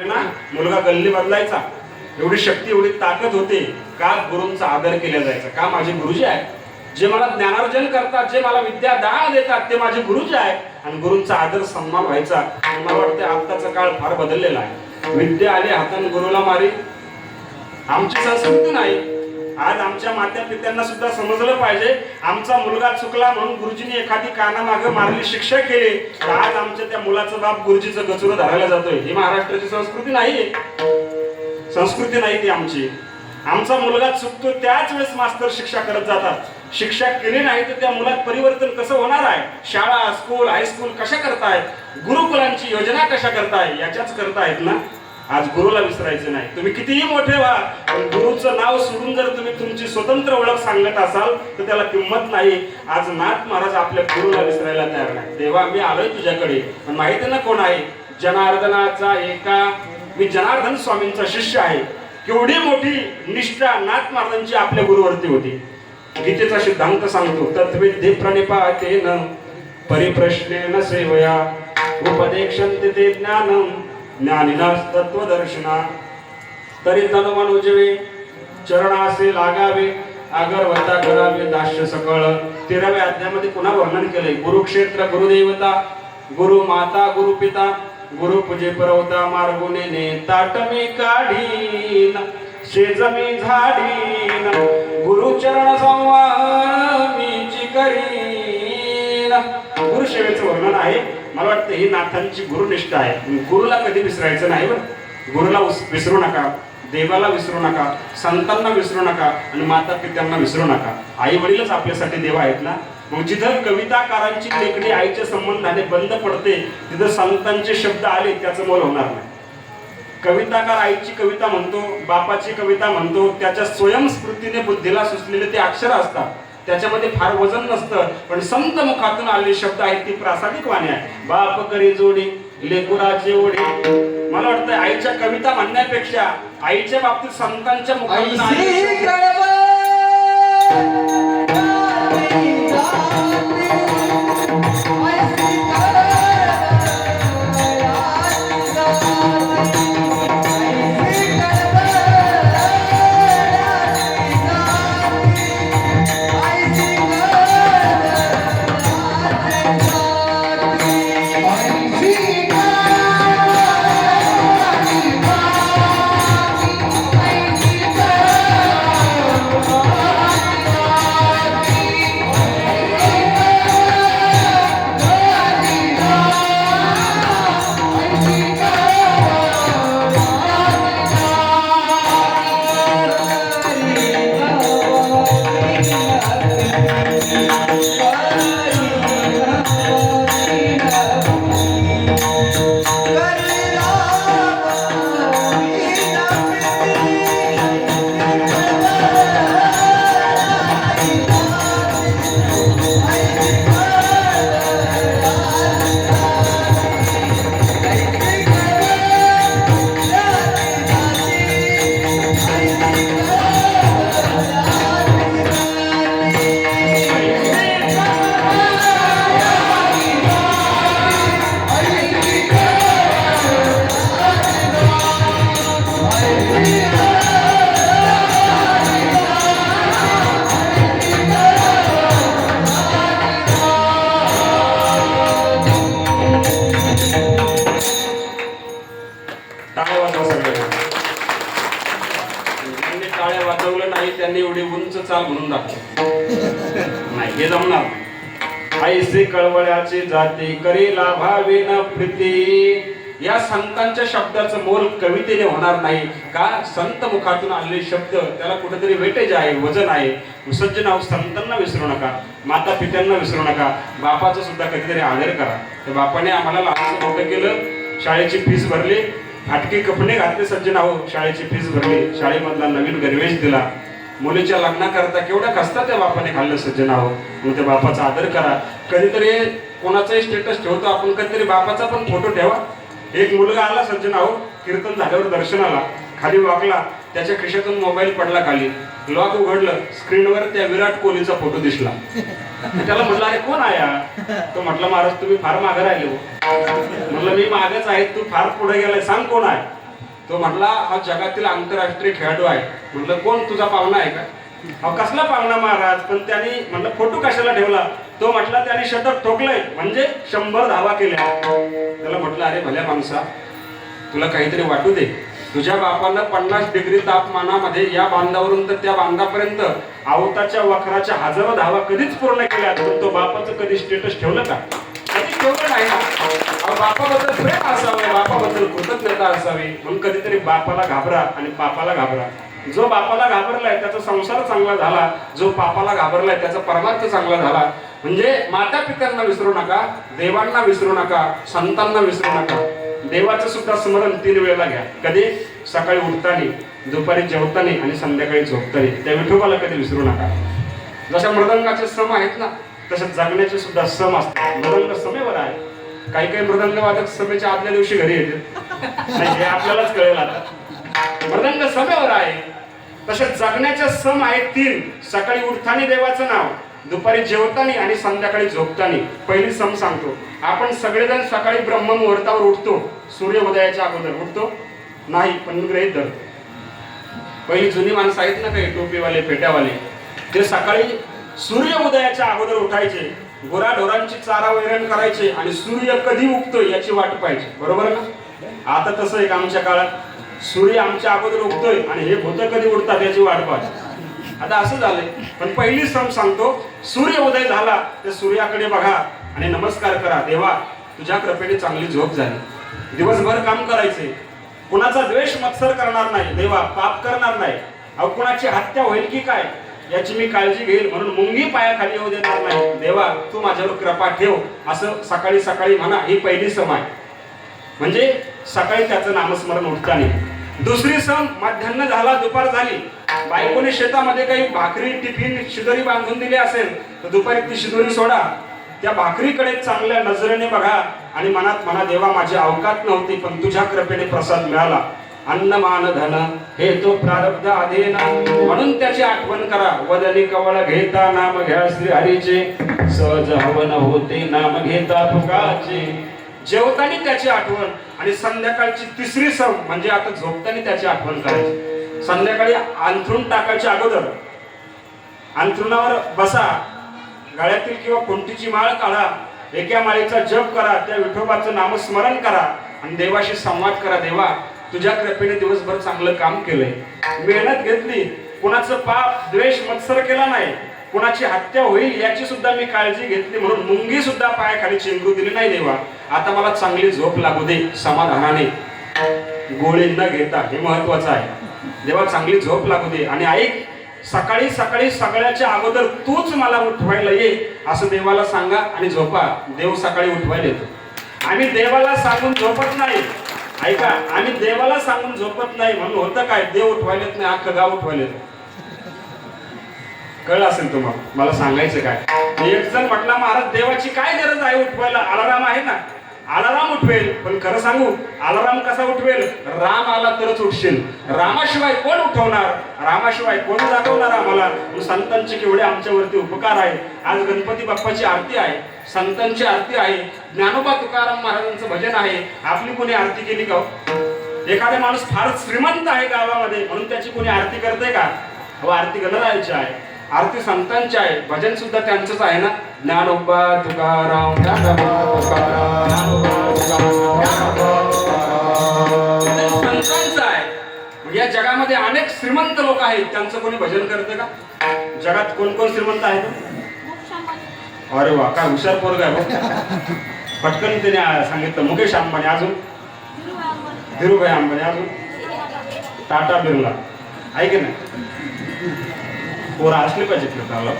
ना मुलगा गल्ली बदलायचा. एवढी शक्ती एवढी ताकद होते. का गुरुंचा आदर केला जायचा? का माझे गुरुजी आहेत? जे मला ज्ञानार्जन करतात जे मला विद्या दान देतात ते माझे गुरुजी आहेत. आणि गुरुंचा आदर सन्मान व्हायचा. आणि मला वाटतं आत्ताचा काळ फार बदललेला आहे. विद्या आली हाताने गुरुला मारी. आमची संस्कृती नाही. आज आमच्या माता पित्यांना सुद्धा समजलं पाहिजे. आमचा मुलगा चुकला म्हणून गुरुजीने एखादी कानामागं मारली शिक्षा केली तर आज आमच्या त्या मुलाचं बाप गुरुजीचं गचुरं धरायला जातोय. ही महाराष्ट्राची संस्कृती नाही संस्कृती नाही ती आमची. आमचा मुलगा चुकतो त्याच वेळेस मास्तर शिक्षा करत जातात. शिक्षा केली नाही तर त्या मुलात परिवर्तन कसं होणार आहे? शाळा स्कूल हायस्कूल कशा करतायत? गुरुकुलांची योजना कशा करताय? याच्याच करतायत ना? आज गुरुला विसरायचं नाही. तुम्ही कितीही मोठे व्हा पण गुरुचं नाव सोडून जर तुम्ही तुमची स्वतंत्र ओळख सांगत असाल तर त्याला किंमत नाही. आज नाथ महाराज आपल्या गुरुला विसरायला तयार नाही देवा मी आलोय तुझ्याकडे पण माहिती ना कोण आहे? जनार्दनाचा एका मी जनार्दन स्वामींचा शिष्य आहे. केवढी मोठी निष्ठा नाथ महाराजांची आपल्या गुरुवरती होती. गीतेचा सिद्धांत सांगतो तत्विद्ये प्रणिपातेन परिप्रश्नेन सेवया उपदेक्षन्ते ते ज्ञानम. ज्ञानिनास तत्वदर्शना तरी तनुमान उजवे चरणासे लागावे अगरवता करावे दास्य सकळ. तेराव्या अध्यायामध्ये पुन्हा वर्णन केले गुरुक्षेत्र गुरुदेवता गुरु माता गुरु पिता गुरु पूजे परवता मार्गुने ताटमी काढीन शेजमी झाडीन गुरुचरण संवाद मी करीन. गुरुसेवेचं वर्णन आहे. मला वाटतं ही नाथांची गुरुनिष्ठा आहे. गुरुला कधी विसरायचं नाही बरं. गुरुला विसरू नका. देवाला विसरू नका. संतांना विसरू नका. आणि माता पित्यांना विसरू नका. आई वडीलच आपल्यासाठी देव आहेत ना? मग जिथं कविताकारांची लेखणी आईच्या संबंधाने बंद पडते तिथं संतांचे शब्द आले त्याचं मोल होणार नाही. कविताकार आईची कविता म्हणतो बापाची कविता म्हणतो त्याच्या स्वयंस्फूर्तीने बुद्धीला सुचलेले ते अक्षर असतात. त्याच्यामध्ये फार वजन नसतं पण संत मुखातून आलेले शब्द आहेत ती प्रासादिक वाणी आहे. बाप करी जोडी लेकुराचे ओढे मला वाटतं आईच्या कविता म्हणण्यापेक्षा आईच्या बाबतीत संतांच्या मुखातून आलेले उंच म्हणून दाखव. नाही हे जमणार नाही. ऐसे कळवळ्याचे जाते करे लाभावे न प्रीती. या संतांच्या शब्दाचं मोल कवितेने होणार नाही. का? संत मुखातून आलेले शब्द त्याला कुठेतरी वेटेज आहे वजन आहे. सज्जन आहोत संतांना विसरू नका. माता पित्यांना विसरू नका. बापाचा सुद्धा कधीतरी आदर करा. तर बापाने आम्हाला लहानचं मोठं केलं शाळेची फीस भरली. फाटके कपडे घातले सज्जन आहो शाळेची फीस भरली. शाळेमधला नवीन गणवेश दिला. मुलीच्या लग्नाकरता केवढ्या कसता त्या बापाने खाल्लं सज्जन आहो मग त्या बापाचा आदर करा. कधीतरी कोणाचाही स्टेटस ठेवतो आपण कधीतरी बापाचा पण फोटो ठेवा. एक मुलगा आला सज्जन आहो कीर्तन झाल्यावर दर्शनाला खाली वाकला त्याच्या खिशातून मोबाईल पडला खाली. लॉक उघडलं स्क्रीनवर त्या विराट कोहलीचा फोटो दिसला. त्याला म्हटलं अरे कोण आया तो म्हटलं महाराज तुम्ही फार मागे राहिले हो. म्हटलं मी मागच आहे तू फार पुढे गेलाय सांग कोण आहे? तो म्हटला हा जगातील आंतरराष्ट्रीय खेळाडू आहे. म्हटलं कोण? तुझा पाहुणा आहे का? अहो कसला पाहुणा महाराज? पण त्यांनी म्हटलं फोटो कशाला ठेवला? तो म्हटला त्याने शतक ठोकलंय म्हणजे शंभर धावा केल्या. त्याला म्हटलं अरे भल्या माणसा तुला काहीतरी वाटू दे. तुझ्या बापानं पन्नास डिग्री तापमानामध्ये या बांधावरून तर त्या बांधापर्यंत आवताच्या वखराच्या हजारो धावा कधीच पूर्ण केल्या तो बापाचं कधी स्टेटस ठेवलं का? कधीच ठेवलं नाही ना. बापाबद्दल प्रेम असावं बापाबद्दल कृतज्ञता असावी. म्हणून कधीतरी बापाला घाबरा आणि पापाला घाबरा. जो बापाला घाबरलाय त्याचा संसार चांगला झाला. जो पापाला घाबरलाय त्याचा परमार्थ चांगला झाला. म्हणजे माता पित्यांना विसरू नका देवांना विसरू नका संतांना विसरू नका. देवाचं सुद्धा स्मरण तीन वेळेला घ्या. कधी? सकाळी उठताना दुपारी जेवताना आणि संध्याकाळी झोपताना. त्या विठोबाला कधी विसरू नका. जशा मृदंगाचे सम आहेत ना तसे जगण्याचे सुद्धा सम असतात. मृदंग समेवर आहे काही काही मृदंग वादक सभेच्या आदल्या दिवशी घरी येते हे आपल्यालाच कळेल आता. मृदंग समेवर आहे. तसे जगण्याच्या सम आहेत तीन. सकाळी उठताना देवाचं नाव दुपारी जेवताना आणि संध्याकाळी झोपताना. पहिली सम सांगतो. आपण सगळेजण सकाळी ब्रह्म मुहूर्तावर उठतो. सूर्य उदयाच्या अगोदर उठतो. नाही पण ग्रहित धरतो. पहिली जुनी माणसं आहेत ना काही टोपीवाले फेट्यावाले ते सकाळी सूर्य उदयाच्या अगोदर उठायचे. गुराढोरांची चारा वैरण करायचे आणि सूर्य कधी उगतोय याची वाट पाहिजे बरोबर ना आता तसं एक आमच्या काळात सूर्य आमच्या अगोदर उगतोय आणि हे भूत कधी उडतात याची वाट पाहिजे आता असं झालंय. पण पहिली सम सांगतो सूर्य उदय झाला तर सूर्याकडे बघा आणि नमस्कार करा. देवा तुझ्या कृपेने चांगली झोप झाली. दिवसभर काम करायचे. कुणाचा द्वेष मत्सर करणार नाही. देवा पाप करणार नाही. अहो कुणाची हत्या होईल की काय? याची मी काळजी घेईल म्हणून मुंगी पायाखाली येऊ देणार नाही देवा तू माझ्यावर कृपा ठेव असं सकाळी सकाळी म्हणा ही पहिली सम आहे. म्हणजे सकाळी त्याचं नामस्मरण उठताना. दुसरी सम मध्यान्ह झाला दुपार झाली. बायकोने शेतामध्ये काही भाकरी टिफिन शिदोरी बांधून दिली असेल तर दुपारी ती शिदोरी सोडा. त्या भाकरीकडे चांगल्या नजरेने बघा आणि मनात म्हणा देवा माझी अवकात नव्हती पण तुझ्या कृपेने प्रसाद मिळाला. धन हे तो प्रारब्ध अधीन म्हणून त्याची आठवण करा. वदनी कवळ घेता नाम घ्या श्री हरीचे. सहज हवन होते नाम घेता तुकाचे जेवताना त्याची आठवण आणि संध्याकाळची तिसरी सम म्हणजे आता झोपताना त्याची आठवण करायची. संध्याकाळी अंथरूण टाकायच्या अगोदर अंथरुणावर बसा. गळ्यातील किंवा कोणतीची माळ काढा. एका माळेचा जप करा. त्या विठोबाचं नामस्मरण करा. आणि देवाशी संवाद करा देवा. तुझ्या कृपेने दिवसभर चांगलं काम केलंय. मेहनत घेतली कुणाचं पाप द्वेष मत्सर केला नाही. कुणाची हत्या होईल याची सुद्धा मी काळजी घेतली म्हणून मुंगी सुद्धा पायाखाली चेंगरू दिली नाही देवा. आता मला चांगली झोप लागू दे समाधानाने. गोळी न घेता हे महत्वाचं आहे. देवा चांगली झोप लागू दे. आणि ऐक सकाळी सकाळी सगळ्याच्या अगोदर तूच मला उठवायला ये असं देवाला सांगा आणि झोपा. देव सकाळी उठवायला येतो. आम्ही देवाला सांगून झोपत नाही. ऐका आम्ही देवाला सांगून झोपत नाही म्हणून होतं काय? देव उठवायलेत नाही अख्खं गाव उठवायलेत. कळलं असेल तुम्हाला? मला सांगायचं काय? एक जण म्हटला महाराज देवाची काय गरज आहे उठवायला? अलाराम आहे ना. आलाराम उठवेल. पण खरं सांगू आलाराम कसा उठवेल? राम आला तरच उठशील. रामाशिवाय कोण उठवणार? रामाशिवाय कोण जागवणार आम्हाला? मग संतांचे केवढे आमच्यावरती उपकार आहे. आज गणपती बाप्पाची आरती आहे. संतांची आरती आहे. ज्ञानोबा तुकाराम महाराजांचं भजन आहे. आपली कोणी आरती केली का हो? एखादा माणूस फार श्रीमंत आहे गावामध्ये म्हणून त्याची कोणी आरती करते का? हो आरती गणरायाची आहे. आरती संतांची आहे. भजन सुद्धा त्यांचंच आहे ना? ज्ञानोबा तुकाराम. संतांचं आहे या जगामध्ये अनेक श्रीमंत लोक आहेत. त्यांचं कोणी भजन करते का? जगात कोण कोण श्रीमंत आहेत? अरे वा काय हुशार पोरग आहे. पटकन त्याने सांगितलं. मुकेश अंबानी अजून? धीरूभाई अंबानी अजून? टाटा बिर्ला. आहे की नाही? पोरं असले पाहिजे फिरताला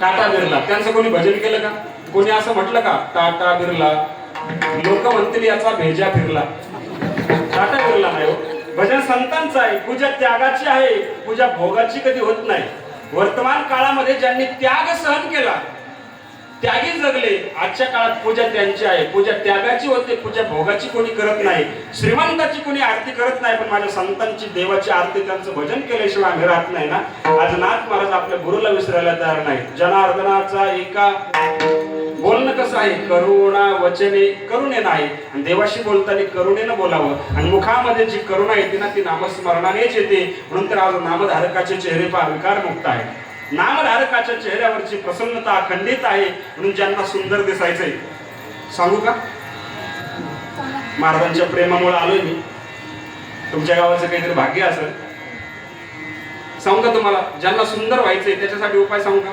टाटा बिर्ला. त्यांचं कोणी भजन केलं का? कोणी असं म्हटलं का? टाटा बिर्ला. लोक म्हणतील याचा भेजा फिरला. टाटा बिर्ला नाही हो. भजन संतांचं आहे. पूजा त्यागाची आहे. पूजा भोगाची कधी होत नाही. वर्तमान काळामध्ये ज्यांनी त्याग सहन केला त्यागी जगले. आजच्या काळात पूजा त्यांची आहे. पूजा त्यागाची होते पूजा भोगाची कोणी करत नाही. श्रीमंताची कोणी आरती करत नाही पण माझ्या संतांची देवाची आरती त्यांचं भजन केल्याशिवाय आम्ही राहत नाही ना. आज नाथ महाराज आपल्या गुरुला विसरायला तयार नाही. जनार्दनाचा एका बोलणं कसं आहे? करुणा वचने करुणे नाही. आणि देवाशी बोलताना करुणेनं बोलावं. आणि मुखामध्ये जी करुणा येते ना ती नामस्मरणानेच येते. म्हणून तर आज नामधारकाचे चेहरे पहा विकारमुक्त आहे नामधारकाच्या चेहऱ्यावरची प्रसन्नता अखंडित आहे म्हणून ज्यांना सुंदर दिसायचंय. सांगू का? महाराजांच्या प्रेमामुळे आलोय मी. तुमच्या गावाचं काहीतरी भाग्य असेल. सांगू का तुम्हाला? ज्यांना सुंदर व्हायचंय त्याच्यासाठी उपाय सांगू का?